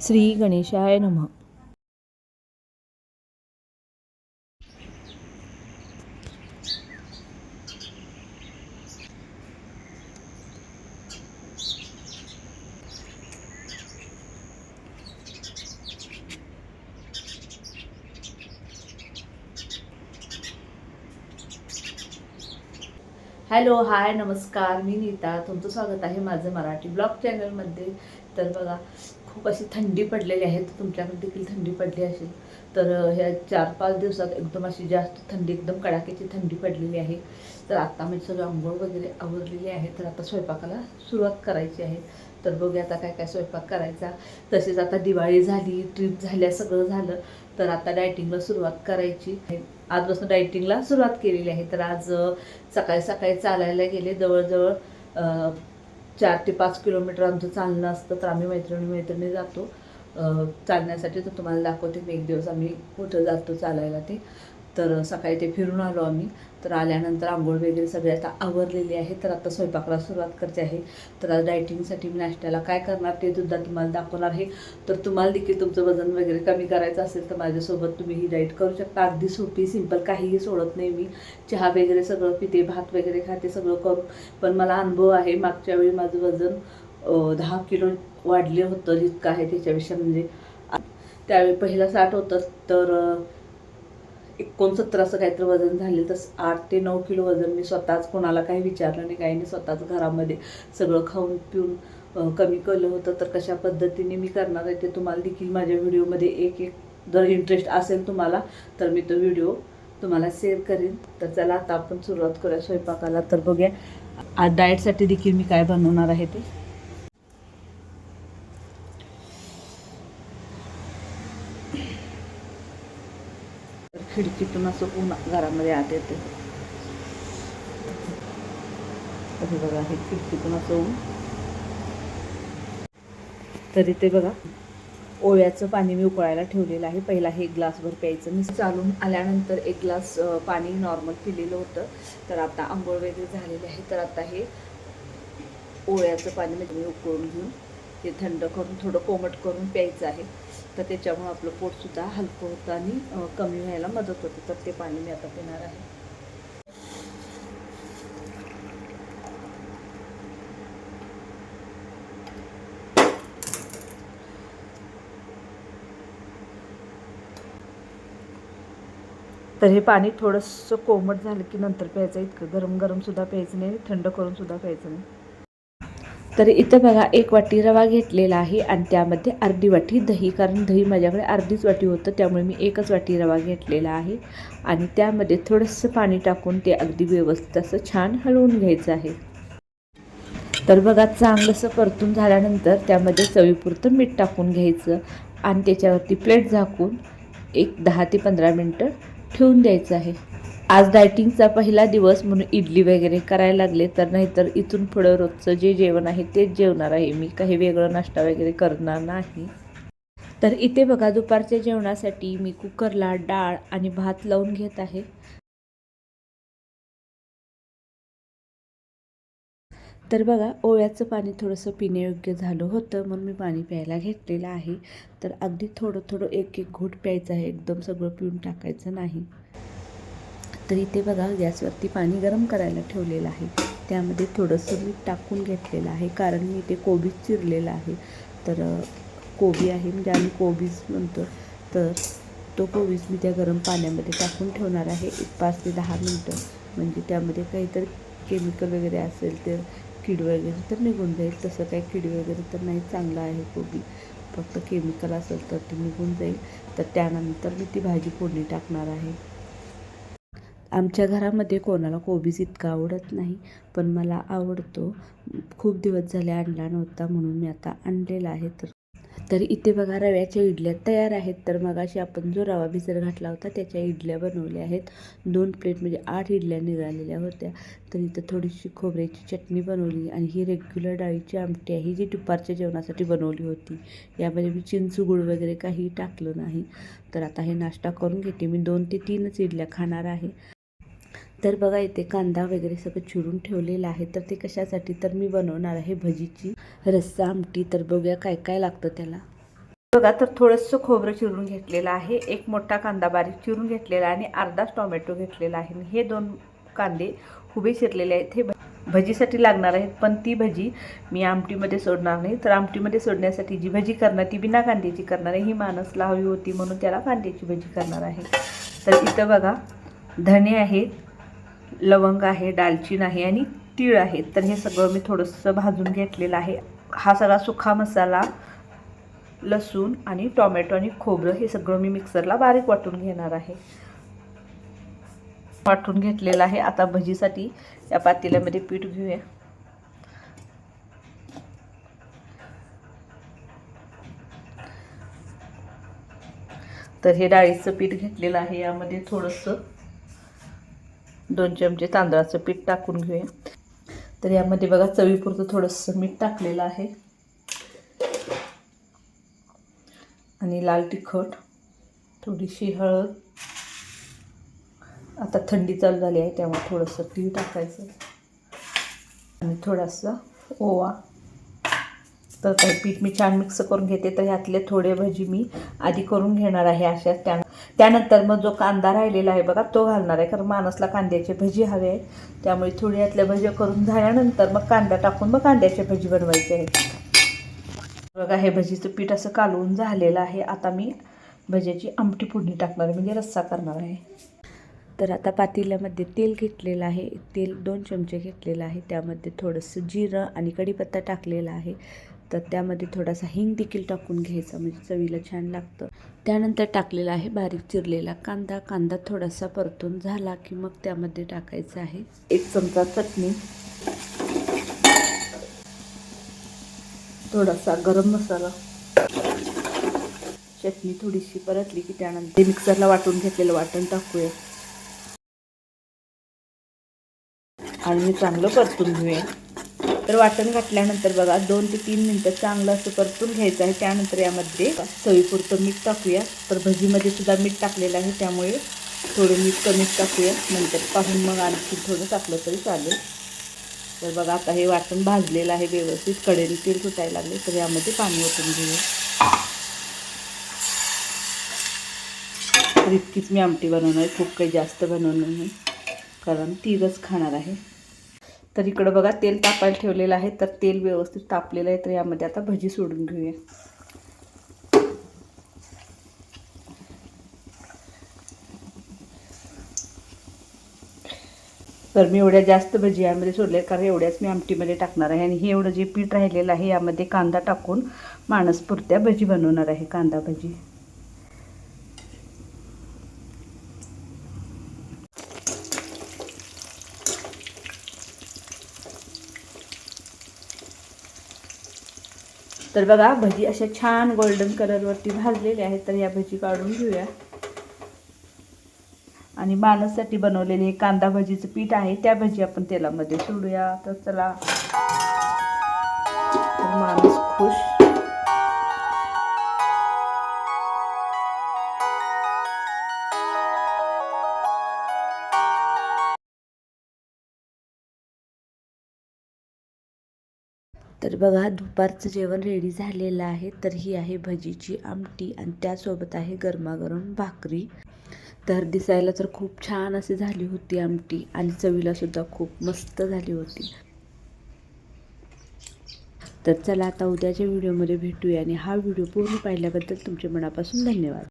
श्री गणेशाय नमः. Hello hi नमस्कार. मी नीता. तुमचं स्वागत आहे माझं मराठी ब्लॉग चॅनलमध्ये. तर बघा खूप अशी थंडी पडलेली आहे तर तुमच्याकडे देखील थंडी पडली असेल. तर ह्या चार पाच दिवसात एकदम अशी जास्त थंडी एकदम कडाक्याची थंडी पडलेली आहे. तर आत्ता मी सगळं आंघोळ वगैरे आवरलेली आहे तर आता स्वयंपाकाला सुरुवात करायची आहे. तर बघूया आता काय काय स्वयंपाक करायचा. तसेच आता दिवाळी झाली ट्रिप झाल्या सगळं झालं. तर आता डायटिंगला सुरुवात करायची आहे. आजपासून डायटिंगला सुरुवात केलेली आहे. तर आज सकाळी सकाळी चालायला गेले जवळजवळ चार ते पाच किलोमीटर आमचं चालणं असतं तर आम्ही मैत्रिणी मैत्रिणी जातो. चालण्यासाठी तर तुम्हाला दाखवते एक दिवस आम्ही कुठं जातो चालायला ते. तर सकाळी ते फिरून आलो आम्ही. तर आल्यानंतर आंघोळ वगैरे सगळे आता आवरलेली आहे. तर आता स्वयंपाकाला सुरुवात करते आहे. तर आज डायटिंगसाठी मी नाश्त्याला काय करणार ते सुद्धा तुम्हाला दाखवणार आहे. तर तुम्हाला देखील तुमचं वजन वगैरे कमी करायचं असेल तर माझ्यासोबत तुम्ही ही डाईट करू शकता. अगदी सोपी सिंपल काहीही सोडत नाही मी. चहा वगैरे सगळं पिते भात वगैरे खाते सगळं करू पण मला अनुभव आहे मागच्या वेळी माझं वजन दहा किलो वाढले होतं जितकं आहे त्याच्यापेक्षा म्हणजे. त्यावेळी पहिलं साठ होतं. तर एकोणसत्तर असं काहीतरी वजन झाले तर आठ ते नऊ किलो वजन मी स्वतःच कोणाला काही विचारलं नाही काही नाही स्वतःच घरामध्ये सगळं खाऊन पिऊन कमी केलं होतं. तर कशा पद्धतीने मी करणार आहे ते तुम्हाला देखील माझ्या व्हिडिओमध्ये एक एक जर इंटरेस्ट असेल तुम्हाला तर मी तो व्हिडिओ तुम्हाला शेअर करेन. तर चला आता आपण सुरुवात करूया स्वयंपाकाला. तर बघूया आज डाएटसाठी देखील मी काय बनवणार आहे ते. खिडकीतून असं ऊन घरामध्ये आत येते. असे बघा हे खिडकीतून असं ऊन. तरी ते बघा ओव्याचं पाणी मी उकळायला ठेवलेलं आहे. पहिला हे ग्लासभर प्यायचं. मी चालून आल्यानंतर एक ग्लास पाणी नॉर्मल पिलेलं होतं. तर आता आंघोळ वगैरे झालेली आहे. तर आता हे ओव्याचं पाणी म्हणजे मी उकळून घेऊन ते थंड करून थोडं कोमट करून प्यायचं आहे. तर त्याच्यामुळं आपलं पोटसुद्धा हलकं होतं आणि कमी व्हायला मदत होते. तर ते पाणी मी आता पिणार आहे. तर हे पाणी थोडंसं कोमट झालं की नंतर प्यायचं. इतकं गरम गरम सुद्धा प्यायचं नाही थंड करून सुद्धा प्यायचं नाही. तर इथं बघा एक वाटी रवा घेतलेला आहे आणि त्यामध्ये अर्धी वाटी दही कारण दही माझ्याकडे अर्धीच वाटी होतं त्यामुळे मी एकच वाटी रवा घेतलेला आहे. आणि त्यामध्ये थोडंसं पाणी टाकून ते अगदी व्यवस्थित असं छान हलवून घ्यायचं आहे. तर बघा चांगलंसं परतून झाल्यानंतर त्यामध्ये चवीपुरतं मीठ टाकून घ्यायचं आणि त्याच्यावरती प्लेट झाकून एक दहा ते पंधरा मिनटं ठेवून द्यायचं आहे. आज डायटिंगचा पहिला दिवस म्हणून इडली वगैरे करायला लागले तर नाहीतर इथून पुढं रोजचं जे जेवण आहे तेच जेवणार आहे. मी काही वेगळं नाश्ता वगैरे करणार नाही. तर इथे बघा दुपारच्या जेवणासाठी मी कुकरला डाळ आणि भात लावून घेत आहे. तर बघा ओव्याचं पाणी थोडंसं पिण्यायोग्य झालं होतं म्हणून मी पाणी प्यायला घेतलेलं आहे. तर अगदी थोडं थोडं एक एक घोट प्यायचं आहे एकदम सगळं पिऊन टाकायचं नाही. तर इथे बघा गॅसवरती पाणी गरम करायला ठेवलेलं आहे. त्यामध्ये थोडंसं मीठ टाकून घेतलेलं आहे कारण मी इथे कोबीज चिरलेला आहे. तर कोबी आहे म्हणजे आम्ही कोबीज म्हणतो. तर तो कोबीज मी त्या गरम पाण्यामध्ये टाकून ठेवणार आहे एक पाच ते दहा मिनटं. म्हणजे त्यामध्ये काहीतरी केमिकल वगैरे असेल तर कीड वगैरे तर निघून जाईल तसं काही कीड वगैरे तर नाही चांगलं आहे कोबी. फक्त केमिकल असेल तर ती निघून जाईल. तर त्यानंतर मी ती भाजी फोडणी टाकणार आहे. आमच्या घरामध्ये कोणाला कोबीज इतका आवडत नाही पण मला आवडतो. खूप दिवस झाले आणला नव्हता म्हणून मी आता आणलेला आहे. तर तर इथे बघा रव्याच्या इडल्या तयार आहेत. तर मगाशी आपण जो रवा भिजत घातला होता त्याच्या इडल्या बनवल्या आहेत. दोन प्लेट म्हणजे आठ इडल्या निघालेल्या होत्या. तर इथं थोडीशी खोबऱ्याची चटणी बनवली आणि ही रेग्युलर डाळीची आमटी आहे. जी दुपारच्या जेवणासाठी बनवली होती यामध्ये मी चिंच गुळ वगैरे काही टाकलं नाही. तर आता हे नाश्ता करून घेते. मी दोन ते तीनच इडल्या खाणार आहे. तर बघा इथे कांदा वगैरे सगळं चिरून ठेवलेलं आहे. तर ते कशासाठी? तर मी बनवणार आहे भजीची रस्सा आमटी. तर बघूया काय काय लागतं त्याला. बघा तर थोडंसं खोबरं चिरून घेतलेलं आहे. एक मोठा कांदा बारीक चिरून घेतलेला आहे आणि अर्धाच टोमॅटो घेतलेला आहे. हे दोन कांदे उभे चिरलेले आहेत. हे भजीसाठी लागणार आहेत पण ती भजी मी आमटीमध्ये सोडणार नाही. तर आमटीमध्ये सोडण्यासाठी जी भजी करणार ती बिना कांद्याची करणार आहे. ही माणसला हवी होती म्हणून त्याला कांद्याची भजी करणार आहे. तर इथं बघा धणे आहेत लवंग आहे दालचीन आहे आणि तीळ आहे. तर हे सगळं मी थोडंसं भाजून घेतलेलं आहे. हा सगळा सुखा मसाला लसूण आणि टोमॅटो आणि खोबरं हे सगळं मी मिक्सरला बारीक वाटून घेणार आहे. वाटून घेतलेलं आहे. आता भजीसाठी या पातेल्यामध्ये पीठ घेऊया. तर हे डाळीचं पीठ घेतलेलं आहे. यामध्ये थोडंसं दोन चमचे तांदळाचं पीठ टाकून घेऊया. तर यामध्ये बघा चवीपुरतं थोडंसं मीठ टाकलेलं आहे. आणि लाल तिखट थोडीशी हळद. आता थंडी चालू झाली आहे त्यामुळे थोडंसं तीळ टाकायचं. आणि थोडासा ओवा. तर काही पीठ मी छान मिक्स करून घेते तर ह्यातले थोडे भजी मी आधी करून घेणार आहे अशा त्या त्यानंतर मग जो कांदा राहिलेला आहे बघा तो घालणार आहे. कारण मानसला कांद्याचे भजी हवे आहे. त्यामुळे थोडी यातल्या भज्या करून झाल्यानंतर मग कांदा टाकून मग कांद्याचे भजी बनवायचे आहेत बघा हे भजीचं पीठ असं कालवून झालेलं आहे. आता मी भज्याची आमटी फोडणी टाकणार आहे. म्हणजे रस्सा करणार आहे. तर आता पातेल्यामध्ये तेल घेतलेलं आहे. तेल दोन चमचे घेतलेलं आहे. त्यामध्ये थोडंसं जिरं आणि कढीपत्ता टाकलेला आहे. तर त्यामध्ये थोडासा हिंग देखील टाकून घ्यायचा. म्हणजे चवीला छान लागतं. त्यानंतर टाकलेला आहे बारीक चिरलेला कांदा. कांदा थोडासा परतून झाला की मग त्यामध्ये टाकायचं आहे एक चमचा चटणी. थोडासा गरम मसाला. चटणी थोडीशी परतली की त्यानंतर मिक्सरला वाटून घेतलेलं वाटण टाकूया. आणि मी चांगलं परतून घेऊया. तर वाटण घातल्यानंतर बघा दोन ते तीन मिनटं चांगलं असं परतून घ्यायचं आहे. त्यानंतर यामध्ये चवीपुरतं मीठ टाकूया. तर भजीमध्ये सुद्धा मीठ टाकलेलं आहे त्यामुळे थोडं मीठ कमीच टाकूया. नंतर पाहून मग आणखी थोडं टाकलं तरी चालेल. तर बघा आता हे वाटण भाजलेलं आहे व्यवस्थित. कडेने तेल सुटायला लागले तर यामध्ये पाणी ओतून घेऊया. तर इतकीच मी आमटी बनवणार आहे. खूप काही जास्त बनवणार नाही कारण तिघच खाणार आहे. तर इकडं बघा तेल तापायला ठेवलेलं आहे. तर तेल व्यवस्थित तापलेलं आहे. तर यामध्ये आता भजी सोडून घेऊया. तर मी एवढ्या जास्त भजी यामध्ये सोडले कारण एवढ्याच मी आमटीमध्ये टाकणार आहे. आणि हे एवढं जे पीठ राहिलेलं आहे यामध्ये कांदा टाकून माणसपुरत्या भजी बनवणार आहे. कांदा भजी. तर बघा भजी अशा छान गोल्डन कलरवरती भाजलेल्या आहेत. तर या भजी काढून घेऊया. आणि माणससाठी बनवलेले कांदा भजीचं पीठ आहे त्या भजी आपण तेलामध्ये सोडूया. तर चला. तर माणूस खुश. तर बघा दुपारचं जेवण रेडी झालेलं आहे. तर ही आहे भजीची आमटी आणि त्यासोबत आहे गरमागरम भाकरी. तर दिसायला तर खूप छान अशी झाली होती आमटी आणि चवीलासुद्धा खूप मस्त झाली होती. तर चला आता उद्याच्या व्हिडिओमध्ये भेटूया आणि हा व्हिडिओ पूर्ण पाहिल्याबद्दल तुमच्या मनापासून धन्यवाद.